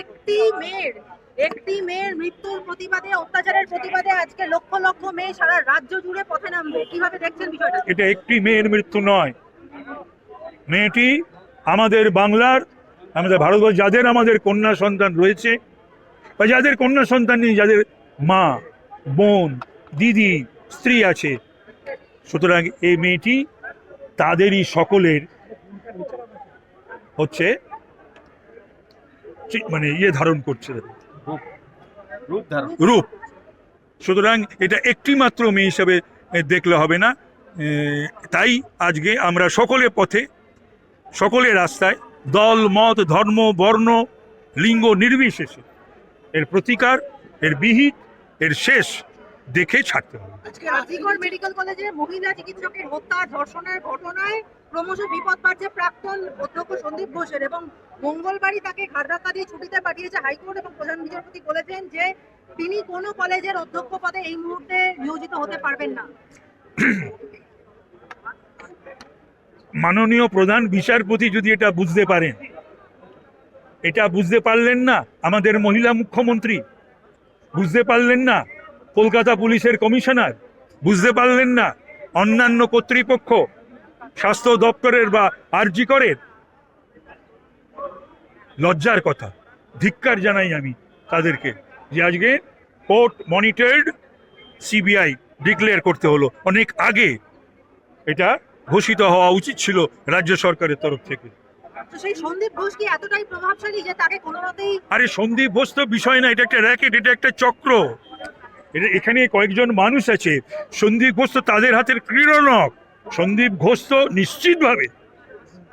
একটি মেয়ের একটি মেয়ের মৃত্যুর প্রতিবাদে, অত্যাচারের প্রতিবাদে আজকে লক্ষ লক্ষ মেয়ে সারা রাজ্য জুড়ে পথে নামবে। কীভাবে দেখছেন বিষয়টা? এটা একটি মেয়ের মৃত্যু নয়। মেয়েটি আমাদের বাংলার, আমাদের ভারতবর্ষ, যাদের আমাদের কন্যা সন্তান রয়েছে, বা যাদের কন্যা সন্তান নেই, যাদের মা, বোন, দিদি, স্ত্রী আছে, সুতরাং এই মেয়েটি তাদেরই সকলের হচ্ছে মানে ইয়ে ধারণ করছে। রূপ। সুতরাং এটা একটি মাত্র মেয়ে হিসাবে দেখলে হবে না। তাই আজকে আমরা সকলে পথে সকলে রাস্তায় দল মত ধর্ম বর্ণ লিঙ্গ নির্বিশেষে এর প্রতিকার এর বিহিত এর শেষ দেখে ছাড়তে হবে। আজকে আজিগড় মেডিকেল কলেজে মহিলা চিকিৎসকের হত্যা ধর্ষণের ঘটনায় ক্রমশ বিপদ বাড়ছে প্রাক্তন অধ্যক্ষ সন্দীপ ঘোষের এবং মঙ্গলবারই তাকে ঘাড়ধাক্কা দিয়ে ছুটিতে পাঠিয়েছে হাইকোর্ট এবং প্রধান বিচারপতি বলেছেন যে তিনি কোনো কলেজের অধ্যক্ষ পদে এই মুহূর্তে নিয়োজিত হতে পারবেন না। মাননীয় প্রধান বিচারপতি যদি এটা বুঝতে পারেন এটা বুঝতে পারলেন না আমাদের মহিলা মুখ্যমন্ত্রী বুঝতে পারলেন না কলকাতা পুলিশের কমিশনার বুঝতে পারলেন না অন্যান্য কর্তৃপক্ষ স্বাস্থ্য দপ্তরের বা আরজি করের লজ্জার কথা ধিক্কার জানাই আমি তাদেরকে যে আজকে কোর্ট মনিটর্ড সিবিআই ডিক্লেয়ার করতে হলো। অনেক আগে এটা ঘোষিত হওয়া উচিত ছিল রাজ্য সরকারের তরফ থেকে। মতেই আরে সন্দীপ ঘোষ তো বিষয় না এটা একটা র্যাকেট এটা একটা চক্র। এখানে কয়েকজন মানুষ আছে। সন্দীপ ঘোষ তো তাদের হাতের ক্রীড়নক। সন্দীপ ঘোষ তো নিশ্চিতভাবে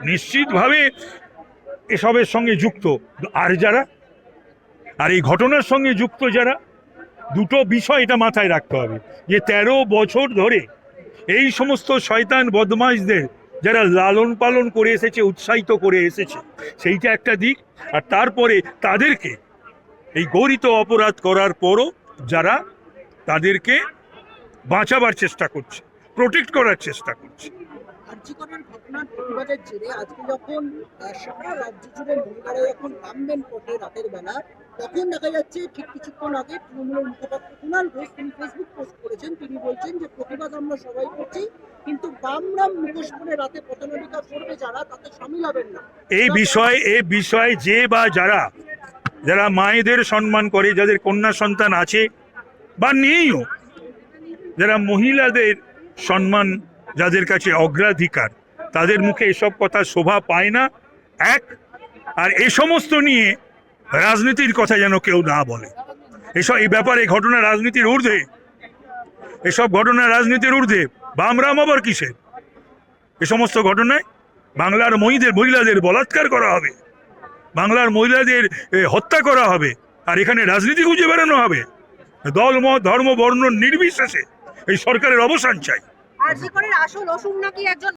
নিশ্চিতভাবে এসবের সঙ্গে যুক্ত। আর যারা? আর এই ঘটনার সঙ্গে যুক্ত যারা? দুটো বিষয় এটা মাথায় রাখতে হবে যে তেরো বছর ধরে এই সমস্ত শয়তান বদমাইশদের যারা লালন পালন করে এসেছে, উৎসাহিত করে এসেছে, সেইটা একটা দিক। আর তারপরে তাদেরকে এই গৌরিত অপরাধ করার পরও যারা তাদেরকে বাঁচাবার চেষ্টা করছে প্রোটেক্ট করার চেষ্টা করছে। আর্যিকরের ঘটনার প্রতিবাদের জেরে আজকে যখন সারা রাজ্য জুড়ে মহিলারা যখন নামবেন পথে রাতের বেলা তখন দেখা যাচ্ছে ঠিক কিছুক্ষণ আগে তৃণমূলের মুখপাত্র কুণাল ঘোষ তিনি ফেসবুক পোস্ট করেছেন। তিনি বলছেন যে প্রতিবাদ আমরা সবাই করছি কিন্তু বামরাম মুখোশ পরে রাতে পথনাটিকা করবে যারা তাতে সামিল হবেন না। এই বিষয় এই বিষয়ে যে বা যারা যারা মায়েদের সম্মান করে যাদের কন্যা সন্তান আছে বা নেইও যারা মহিলাদের সম্মান, যাদের কাছে অগ্রাধিকার, তাদের মুখে এসব কথা শোভা পায় না, এক, আর এ সমস্ত নিয়ে রাজনীতির কথা যেন কেউ না বলে। এসব, এই ব্যাপারে ঘটনা রাজনীতির ঊর্ধ্বে। এসব ঘটনা রাজনীতির ঊর্ধ্বে। বামরাম আবার কিসের? এ সমস্ত ঘটনায় বাংলার মহিদের মহিলাদের বলাৎকার করা হবে। বাংলার মহিলাদের হত্যা করা হবে। আর এখানে রাজনীতি খুঁজে বেড়ানো হবে। দল মত ধর্ম বর্ণ নির্বিশেষে এই সরকারের অবসান চাই। আসল নাকি একজন